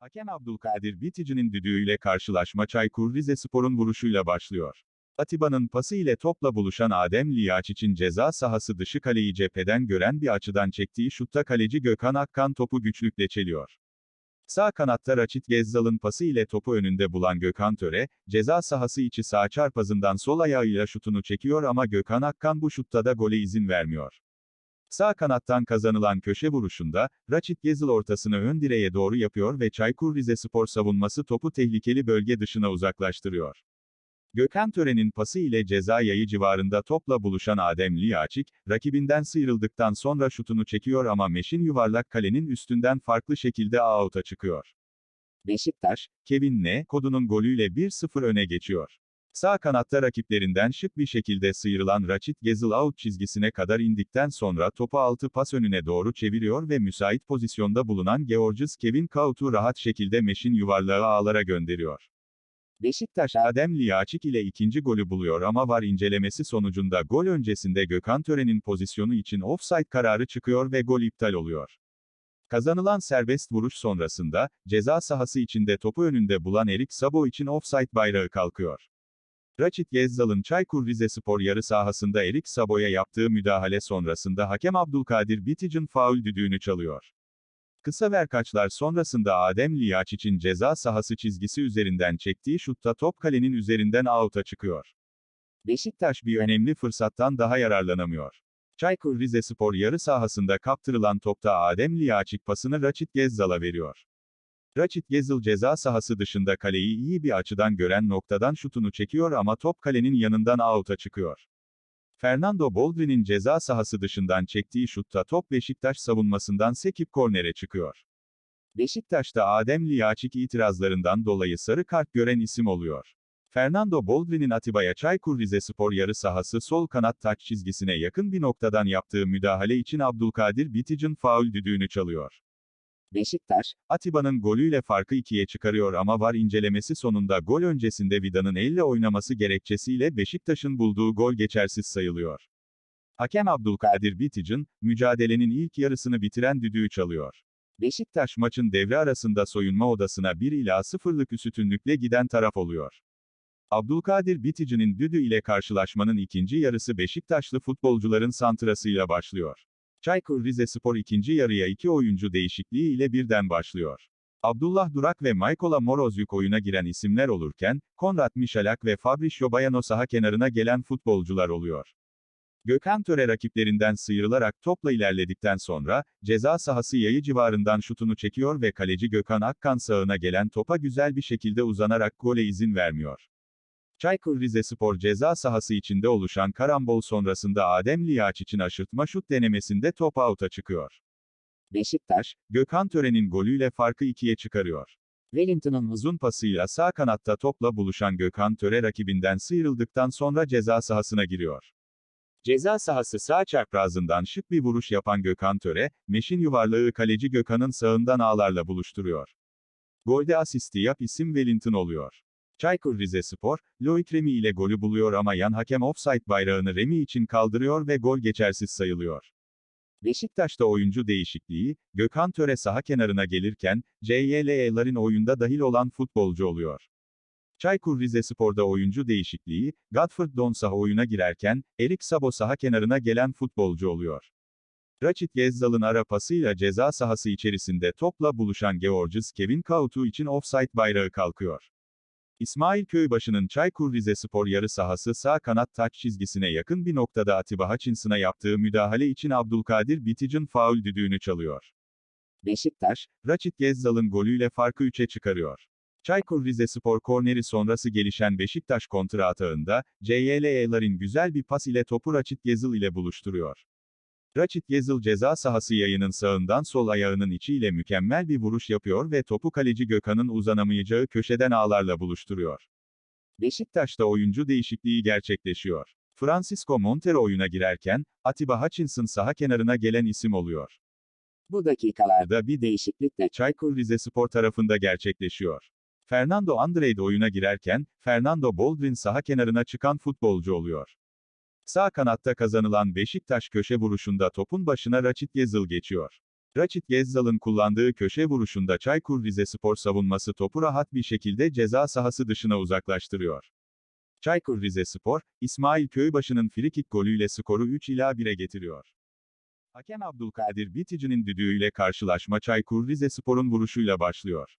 Hakem Abdülkadir Bitici'nin düdüğüyle karşılaşma Çaykur Rizespor'un vuruşuyla başlıyor. Atiba'nın pası ile topla buluşan Adem Liyaç için ceza sahası dışı kaleyi cepheden gören bir açıdan çektiği şutta kaleci Gökhan Akkan topu güçlükle çeliyor. Sağ kanatta Raçit Gezzal'ın pası ile topu önünde bulan Gökhan Töre, ceza sahası içi sağ çarpazından sol ayağıyla şutunu çekiyor ama Gökhan Akkan bu şutta da gole izin vermiyor. Sağ kanattan kazanılan köşe vuruşunda, Raçit Gezil ortasını ön direğe doğru yapıyor ve Çaykur Rizespor savunması topu tehlikeli bölge dışına uzaklaştırıyor. Gökhan Tören'in pası ile ceza yayı civarında topla buluşan Adem Liyaçik, rakibinden sıyrıldıktan sonra şutunu çekiyor ama Meşin yuvarlak kalenin üstünden farklı şekilde out'a çıkıyor. Beşiktaş, Kevin Ne, kodunun golüyle 1-0 öne geçiyor. Sağ kanatta rakiplerinden şık bir şekilde sıyrılan Raçit Gezil out çizgisine kadar indikten sonra topu altı pas önüne doğru çeviriyor ve müsait pozisyonda bulunan Georges Kevin Kaut'u rahat şekilde Meşin yuvarlağı ağlara gönderiyor. Beşiktaş Adem Liyaçik ile ikinci golü buluyor ama var incelemesi sonucunda gol öncesinde Gökhan Tören'in pozisyonu için offside kararı çıkıyor ve gol iptal oluyor. Kazanılan serbest vuruş sonrasında, ceza sahası içinde topu önünde bulan Erik Sabo için offside bayrağı kalkıyor. Raçit Gezzal'ın Çaykur Rizespor yarı sahasında Erik Sabo'ya yaptığı müdahale sonrasında hakem Abdülkadir Bitic'in faul düdüğünü çalıyor. Kısa verkaçlar sonrasında Adem Liyaç için ceza sahası çizgisi üzerinden çektiği şutta top kalenin üzerinden out'a çıkıyor. Beşiktaş bir önemli fırsattan daha yararlanamıyor. Çaykur Rizespor yarı sahasında kaptırılan topta Adem Liyaçik pasını Raçit Gezzal'a veriyor. Raçit Gezil ceza sahası dışında kaleyi iyi bir açıdan gören noktadan şutunu çekiyor ama top kalenin yanından out'a çıkıyor. Fernando Boldrin'in ceza sahası dışından çektiği şutta top Beşiktaş savunmasından sekip kornere çıkıyor. Beşiktaş'ta Adem Liyaçik itirazlarından dolayı sarı kart gören isim oluyor. Fernando Boldrin'in Atiba'ya Çaykur Rizespor yarı sahası sol kanat taç çizgisine yakın bir noktadan yaptığı müdahale için Abdülkadir Bitic'in faul düdüğünü çalıyor. Beşiktaş, Atiba'nın golüyle farkı ikiye çıkarıyor ama var incelemesi sonunda gol öncesinde Vida'nın elle oynaması gerekçesiyle Beşiktaş'ın bulduğu gol geçersiz sayılıyor. Hakem Abdülkadir Bitic'in, mücadelenin ilk yarısını bitiren düdüğü çalıyor. Beşiktaş maçın devre arasında soyunma odasına 1 ila 0'lık üstünlükle giden taraf oluyor. Abdülkadir Bitic'in düdüğü ile karşılaşmanın ikinci yarısı Beşiktaşlı futbolcuların santrasıyla başlıyor. Çaykur Rizespor ikinci yarıya iki oyuncu değişikliği ile birden başlıyor. Abdullah Durak ve Maykola Morozyuk oyuna giren isimler olurken, Konrad Michalak ve Fabricio Bayano saha kenarına gelen futbolcular oluyor. Gökhan Töre rakiplerinden sıyrılarak topla ilerledikten sonra, ceza sahası yayı civarından şutunu çekiyor ve kaleci Gökhan Akkan sağına gelen topa güzel bir şekilde uzanarak gole izin vermiyor. Çaykur Rizespor ceza sahası içinde oluşan karambol sonrasında Adem Liyaç için aşırtma şut denemesinde top out'a çıkıyor. Beşiktaş, Gökhan Tören'in golüyle farkı ikiye çıkarıyor. Wellington'un uzun pasıyla sağ kanatta topla buluşan Gökhan Töre rakibinden sıyrıldıktan sonra ceza sahasına giriyor. Ceza sahası sağ çaprazından şık bir vuruş yapan Gökhan Töre, Meşin yuvarlağı kaleci Gökhan'ın sağından ağlarla buluşturuyor. Golde asisti yap isim Wellington oluyor. Çaykur Rizespor, Loic Remy ile golü buluyor ama yan hakem offside bayrağını Remy için kaldırıyor ve gol geçersiz sayılıyor. Beşiktaş'ta oyuncu değişikliği, Gökhan Töre saha kenarına gelirken, CYL'lerin oyunda dahil olan futbolcu oluyor. Çaykur Rizespor'da oyuncu değişikliği, Godford Donsah oyuna girerken, Erik Sabo saha kenarına gelen futbolcu oluyor. Raçit Gezzal'ın ara pasıyla ceza sahası içerisinde topla buluşan Georges Kevin Kautu için offside bayrağı kalkıyor. İsmail Köybaşı'nın Çaykur Rizespor yarı sahası sağ kanat taç çizgisine yakın bir noktada Atiba Hutchinson'a yaptığı müdahale için Abdülkadir Bitic'in faul düdüğünü çalıyor. Beşiktaş, Raçit Gezzal'ın golüyle farkı 3'e çıkarıyor. Çaykur Rizespor korneri sonrası gelişen Beşiktaş kontra atağında, CYL'lerin güzel bir pas ile topu Raçit Gezzal ile buluşturuyor. Raçit Gezil ceza sahası yayının sağından sol ayağının içiyle mükemmel bir vuruş yapıyor ve topu kaleci Gökhan'ın uzanamayacağı köşeden ağlarla buluşturuyor. Beşiktaş'ta oyuncu değişikliği gerçekleşiyor. Francisco Montero oyuna girerken, Atiba Hutchinson saha kenarına gelen isim oluyor. Bu dakikalarda bir değişiklik de Çaykur Rizespor tarafında gerçekleşiyor. Fernando Andrade oyuna girerken, Fernando Boldrin saha kenarına çıkan futbolcu oluyor. Sağ kanatta kazanılan Beşiktaş köşe vuruşunda topun başına Raçit Gezil geçiyor. Raçit Gezzal'ın kullandığı köşe vuruşunda Çaykur Rizespor savunması topu rahat bir şekilde ceza sahası dışına uzaklaştırıyor. Çaykur Rizespor, İsmail Köybaşı'nın frikik golüyle skoru 3 ila 1'e getiriyor. Hakem Abdülkadir Bitici'nin düdüğüyle karşılaşma Çaykur Rizespor'un vuruşuyla başlıyor.